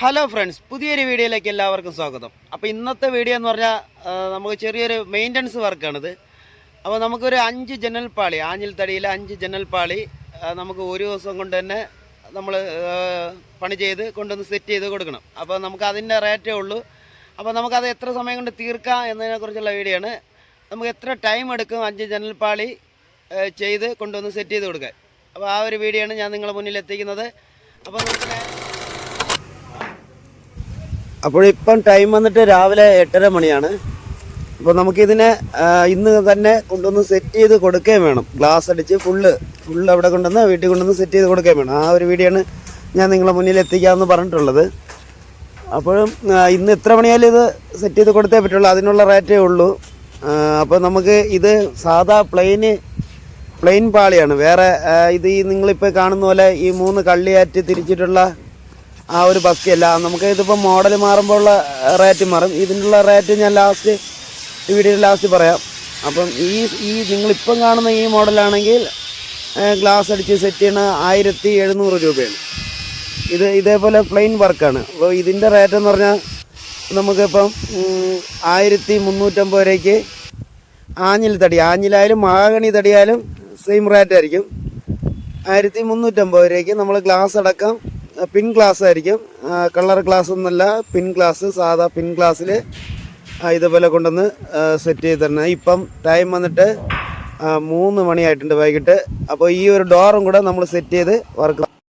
Hello friends പുതിയൊരു വീഡിയോയിലേക്ക് എല്ലാവർക്കും സ്വാഗതം. അപ്പോൾ ഇന്നത്തെ വീഡിയോ എന്ന് പറഞ്ഞാൽ നമുക്ക് ചെറിയൊരു മെയിന്റനൻസ് വർക്കാണിത് അപ്പോൾ നമുക്കൊരു അഞ്ച് ജനൽ പാളി ആഞ്ഞിൽ തടിയിലെ അഞ്ച് ജനൽ പാളി നമുക്ക് ഒരു ദിവസം കൊണ്ട് തന്നെ നമ്മൾ പണി ചെയ്ത് കൊണ്ടുവന്ന് സെറ്റ് ചെയ്ത് കൊടുക്കണം. അപ്പോൾ നമുക്ക് അതിന്റെ റേറ്റേ ഉള്ളൂ. അപ്പോൾ നമുക്കത് എത്ര സമയം കൊണ്ട് തീർക്കാം എന്നതിനെക്കുറിച്ചുള്ള വീഡിയോ ആണ്. നമുക്ക് എത്ര ടൈം എടുക്കും അഞ്ച് ജനൽ പാളി ആ, ചെയ്ത് കൊണ്ടുവന്ന് സെറ്റ് ചെയ്ത് കൊടുക്കാൻ? അപ്പോൾ ആ ഒരു വീഡിയോ ആണ് ഞാൻ നിങ്ങളുടെ മുന്നിൽ എത്തിക്കുന്നത്. അപ്പോൾ നമുക്ക് ഇപ്പം ടൈം വന്നിട്ട് രാവിലെ എട്ടര മണിയാണ്. അപ്പോൾ നമുക്കിതിനെ ഇന്ന് തന്നെ കൊണ്ടുവന്ന് സെറ്റ് ചെയ്ത് കൊടുക്കുകയും വേണം. ഗ്ലാസ് അടിച്ച് ഫുള്ള് ഫുള്ള് അവിടെ കൊണ്ടുവന്ന് വീട്ടിൽ കൊണ്ടുവന്ന് സെറ്റ് ചെയ്ത് കൊടുക്കുകയും വേണം. ആ ഒരു വീഡിയോ ആണ് ഞാൻ നിങ്ങളെ മുന്നിൽ എത്തിക്കാമെന്ന് പറഞ്ഞിട്ടുള്ളത്. അപ്പോഴും ഇന്ന് എത്ര മണിയായാലും ഇത് സെറ്റ് ചെയ്ത് കൊടുത്തേ പറ്റുള്ളൂ. അതിനുള്ള റേറ്റേ ഉള്ളൂ. അപ്പോൾ നമുക്ക് ഇത് സാധാ പ്ലെയിന് പ്ലെയിൻ പാളിയാണ്. വേറെ ഇത് ഈ നിങ്ങളിപ്പോൾ കാണുന്ന പോലെ ഈ മൂന്ന് കള്ളിയാറ്റ് തിരിച്ചിട്ടുള്ള ആ ഒരു ബസ്കല്ല നമുക്ക് ഇതിപ്പോൾ മോഡൽ മാറുമ്പോഴുള്ള റേറ്റ് മാറും. ഇതിനുള്ള റേറ്റ് ഞാൻ ലാസ്റ്റ് ഈ വീഡിയോയിൽ ലാസ്റ്റ് പറയാം. അപ്പം ഈ ഈ നിങ്ങളിപ്പം കാണുന്ന ഈ മോഡലാണെങ്കിൽ ഗ്ലാസ് അടിച്ച് സെറ്റ് ചെയ്യണ ആയിരത്തി എഴുന്നൂറ് രൂപയാണ്. ഇത് ഇതേപോലെ പ്ലെയിൻ വർക്കാണ് അപ്പോൾ ഇതിന്റെ റേറ്റ് എന്ന് പറഞ്ഞാൽ നമുക്കിപ്പം ആയിരത്തി മുന്നൂറ്റമ്പത് രൂപയ്ക്ക് ആഞ്ഞിൽ തടി ആഞ്ഞിലായാലും മഹാഗണി തടിയായാലും സെയിം റേറ്റ് ആയിരിക്കും. ആയിരത്തി മുന്നൂറ്റമ്പത് രൂപയ്ക്ക് നമ്മൾ ഗ്ലാസ് അടക്കം പിൻ ഗ്ലാസ് ആയിരിക്കും. കളർ ഗ്ലാസ് ഒന്നല്ല പിൻ ഗ്ലാസ് സാധാ പിൻ ഗ്ലാസ്സിൽ ഇതുപോലെ കൊണ്ടുവന്ന് സെറ്റ് ചെയ്ത് തരണം ഇപ്പം ടൈം വന്നിട്ട് മൂന്ന് മണിയായിട്ടുണ്ട് വൈകിട്ട്. അപ്പോൾ ഈ ഒരു ഡോറും കൂടെ നമ്മൾ സെറ്റ് ചെയ്ത് വർക്ക്